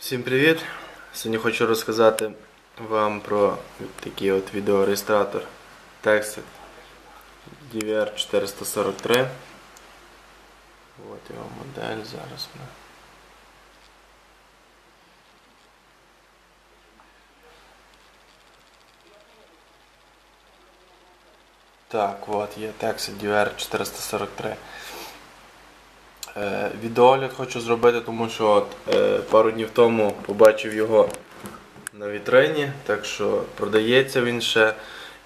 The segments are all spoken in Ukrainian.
Всім привіт! Сьогодні хочу розказати вам про такий от відеореєстратор Texit DVR443. От його модель зараз. Так, от є Texit DVR443. Е, Відеогляд хочу зробити, тому що от, е, пару днів тому побачив його на вітрині, так що продається він ще.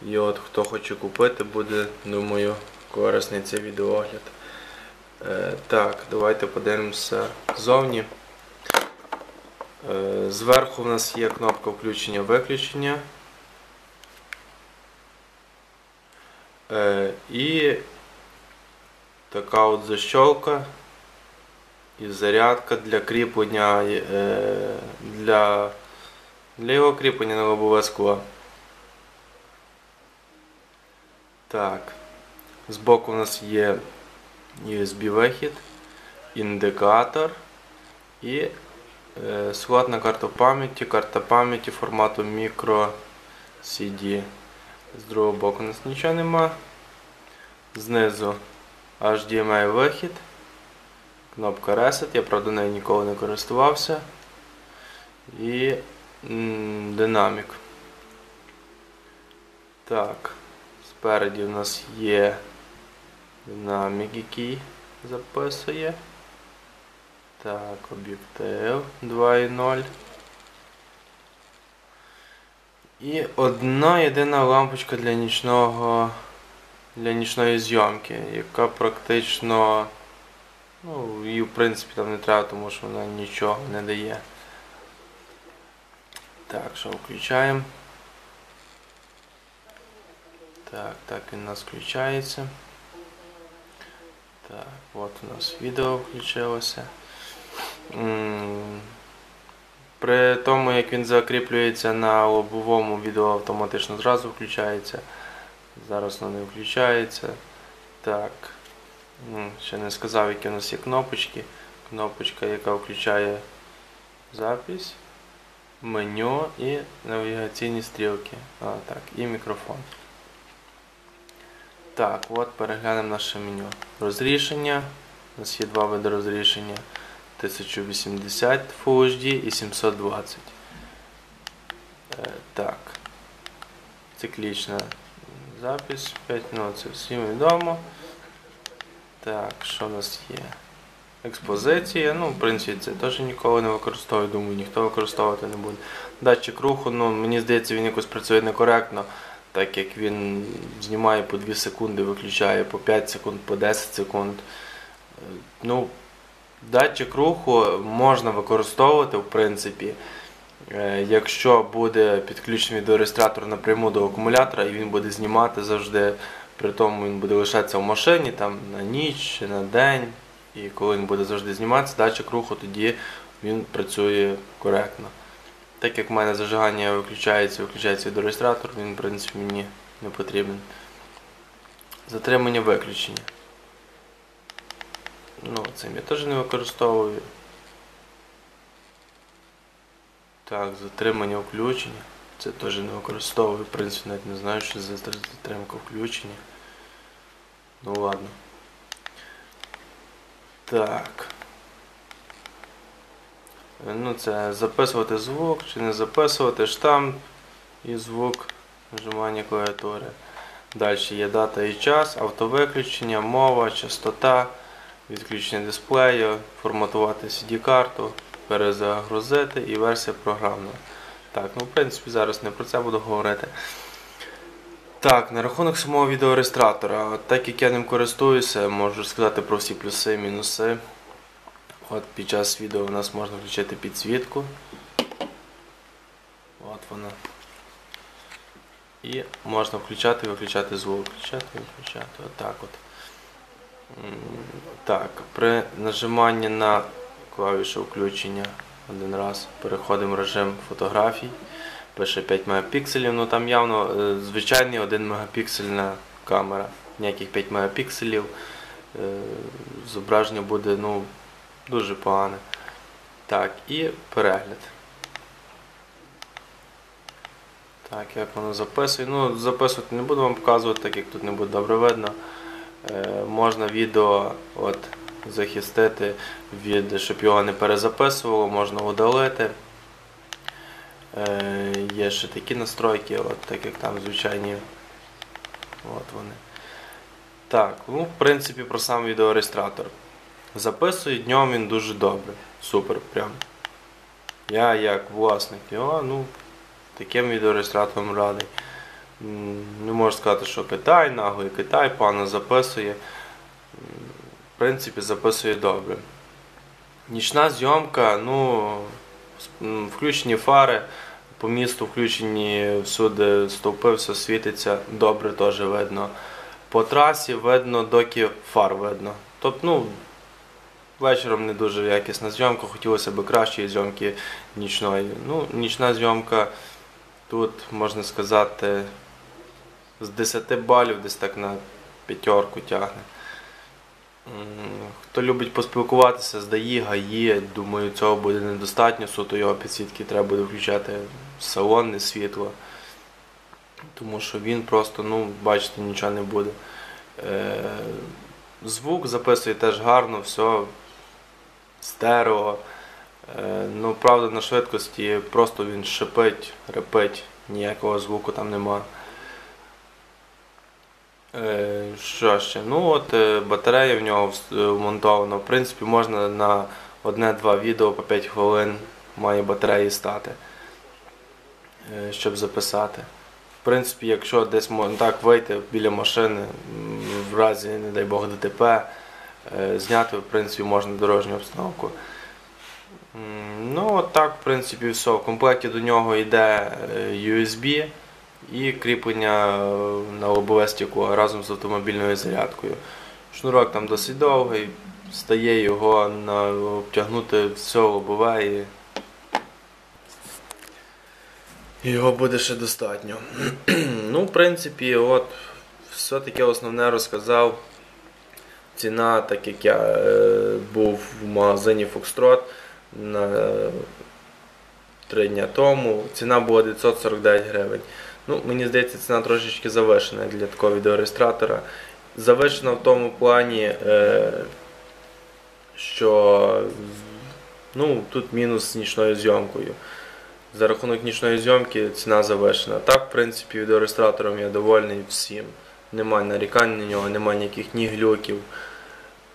І от хто хоче купити, буде, думаю, корисний цей відеогляд. Е, Так, давайте подивимося ззовні. Зверху в нас є кнопка включення-виключення. І така от защолка і зарядка для кріплення е, для, його кріплення на лобове скло. Так. Збоку у нас є USB-вихід, індикатор і е, слот на карту пам'яті, карта пам'яті формату micro CD. З другого боку у нас нічого нема. Знизу HDMI вихід. Кнопка Reset, я правда нею ніколи не користувався. І динамік. Так, спереді у нас є динамік, який записує. Так, об'єктив 2.0. І одна єдина лампочка для нічного для нічної зйомки, яка практично Ну, її в принципі там не треба, тому що вона нічого не дає. Так, що включаємо. Так, так він у нас включається. Так, от у нас відео включилося. При тому, як він закріплюється на лобовому відео автоматично зразу включається. Зараз воно не включається. Так. М, Ще не сказав, які у нас є кнопочки. Кнопочка, яка включає запись, меню і навігаційні стрілки. А, так, і мікрофон. Так, от переглянемо наше меню. Розрішення. У нас є два види розрішення. 1080 Full HD і 720. Е, так. Циклічна запись. 5 ну, це всім відомо. Так, що в нас є? Експозиція. Ну, в принципі, це теж ніколи не використовую, думаю, ніхто використовувати не буде. Датчик руху, ну, мені здається, він якось працює некоректно, так як він знімає по 2 секунди, виключає по 5 секунд, по 10 секунд. Ну, Датчик руху можна використовувати, в принципі, е, якщо буде підключений до реєстратора напряму до акумулятора і він буде знімати завжди. При тому він буде лишатися в машині там на ніч чи на день. І коли він буде завжди зніматися, датчик руху, тоді він працює коректно. Так як в мене зажигання виключається, виключається від реєстратор, він в принципі мені не потрібен. Затримання виключення. Ну, цим я теж не використовую. Так, затримання включення. Це теж не використовую, в принципі, навіть не знаю, що за затримка включення. Ну ладно. Так. Ну це записувати звук чи не записувати штамп і звук нажимання клавіатури. Далі є дата і час, автовиключення, мова, частота, відключення дисплею, форматувати CD-карту, перезагрузити і версія програмна. Так, ну в принципі зараз не про це буду говорити. Так, на рахунок самого відеореєстратора, так як я ним користуюся, можу сказати про всі плюси і мінуси. От Під час відео у нас можна включити підсвітку. От вона. І можна включати і виключати звук. Включати виключати. Отак от. Так, при нажиманні на клавішу включення один раз переходимо в режим фотографій. Пише 5 мегапікселів, ну там явно е, звичайний 1 мегапіксельна камера, ніяких 5 мегапікселів. Е, Зображення буде ну, дуже погане. Так, і перегляд. Так, як воно записує. Ну, записувати не буду вам показувати, так як тут не буде добре видно. Е, можна відео от, захистити від, щоб його не перезаписувало, можна удалити. Е, є ще такі настройки, от, так як там звичайні. От вони. Так, ну, в принципі, про сам відеореєстратор. Записує днем він дуже добре. Супер, прям. Я як власник його, ну, таким відеореєстратором радий. Не можу сказати, що Китай, наглий Китай, пана записує. Принципі, записує добре. Нічна зйомка, ну, включені фари, по місту включені всюди стовпи, все світиться, добре теж видно. По трасі видно, доки фар видно. Тобто, ну, вечором не дуже якісна зйомка, хотілося б кращої зйомки нічної. Ну, нічна зйомка тут, можна сказати, з 10 балів десь так на п'ятерку тягне. Хто любить поспілкуватися з ДАІ, ГАІ, думаю, цього буде недостатньо, суто його підсвітки треба буде включати салонне світло. Тому що він просто, ну, бачите, нічого не буде. Е, звук записує теж гарно, все стерео. Е, ну, правда, на швидкості просто він шипить, репить, ніякого звуку там нема. Е, що ще? Ну от е, батарея в нього е, вмонтована. В принципі, можна на одне-два відео по 5 хвилин має батареї стати, щоб записати. В принципі, якщо десь можна так вийти біля машини, в разі, не дай Бог, ДТП, зняти в принципі можна дорожню обстановку. Ну, от так, в принципі, все. В комплекті до нього йде USB і кріплення е, на лобове стекло разом з автомобільною зарядкою. Шнурок там досить довгий, стає його на обтягнути все лобове і його буде ще достатньо. ну, в принципі, от все таке основне розказав. Ціна, так як я е, був в магазині Foxtrot на е, три дня тому, ціна була 949 гривень. Ну, мені здається, ціна трошечки завишена для такого відеореєстратора. Завишена в тому плані, е, що ну, тут мінус з нічною зйомкою. За рахунок нічної зйомки ціна завишена. Так, в принципі, відеореєстратором я довольний всім. Немає нарікань на нього, немає ніяких ні глюків.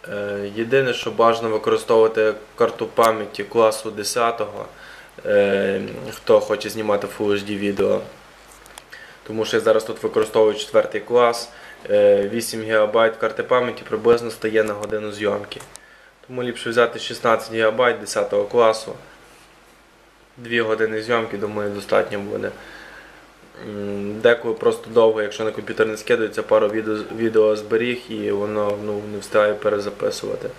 Е, Єдине, що бажано використовувати карту пам'яті класу 10, е, хто хоче знімати Full HD відео. Тому що я зараз тут використовую 4 клас, е, 8 ГБ карти пам'яті приблизно стає на годину зйомки. Тому ліпше взяти 16 ГБ 10 класу. 2 години зйомки, думаю, достатньо буде. Деколи просто довго, якщо на комп'ютер не скидується, пару відео, відео зберіг і воно ну, не встигає перезаписувати.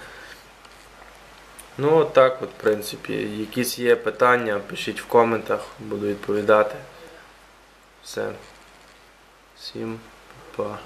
Ну, от так, от, в принципі, якісь є питання, пишіть в коментах, буду відповідати. Все. Всім па.